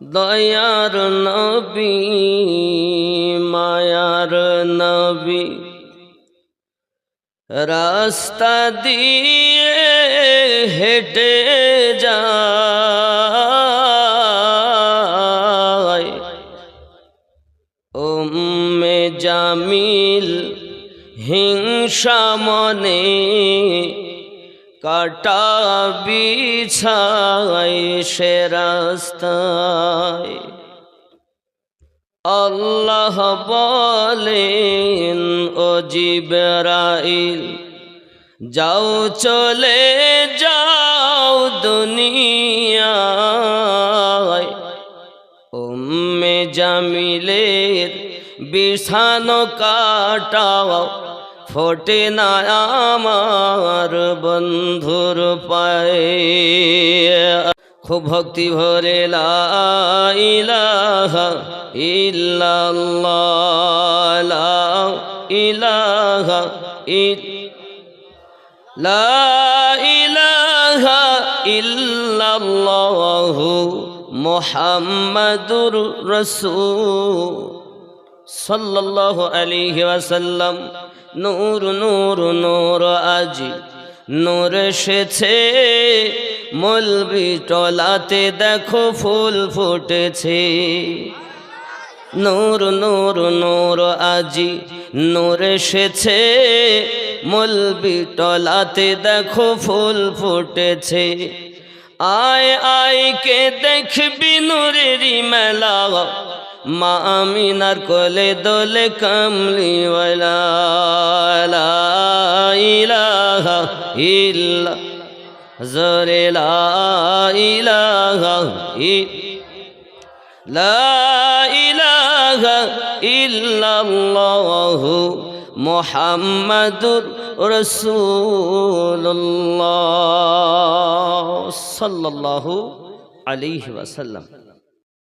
দয়ার নবী মায়ার নবী। রাস্তা দিয়ে হেঁটে যায় উম্মে জামিল হিংসা মনে। কাটা বিছায় সে রাস্তায়। আল্লাহ বলেন, ও জিবরাইল, যাও চলে যাও দুনিয়ায়। উম্মে জামিলের বিছানো কাটাও ফোটে না আমার বন্ধুর পায়ে। খুব ভক্তি ভরে লা ইলাহা ইল্লাল্লাহ, লা ইলাহা মুহাম্মাদুর রাসূল। সাল্লাল্লাহু আলাইহি ওয়াসাল্লাম। নূর নূর নূর আজি নূর এসেছে। মলবি টলাতে দেখো ফুল ফুটেছে। নূর নূর নূর আজি নূর এসেছে। মলবি টলাতে দেখো ফুল ফুটেছে। আয় আয় কে দেখবি নূরেরই মেলা। মা আমিনার কোলে দোলে কামলি ইল্লা জরে লা ইলাহা লা ইলাহা ইল্লাল্লাহু মুহাম্মাদুর রাসূলুল্লাহ সাল্লাল্লাহু আলাইহি ওয়াসাল্লাম।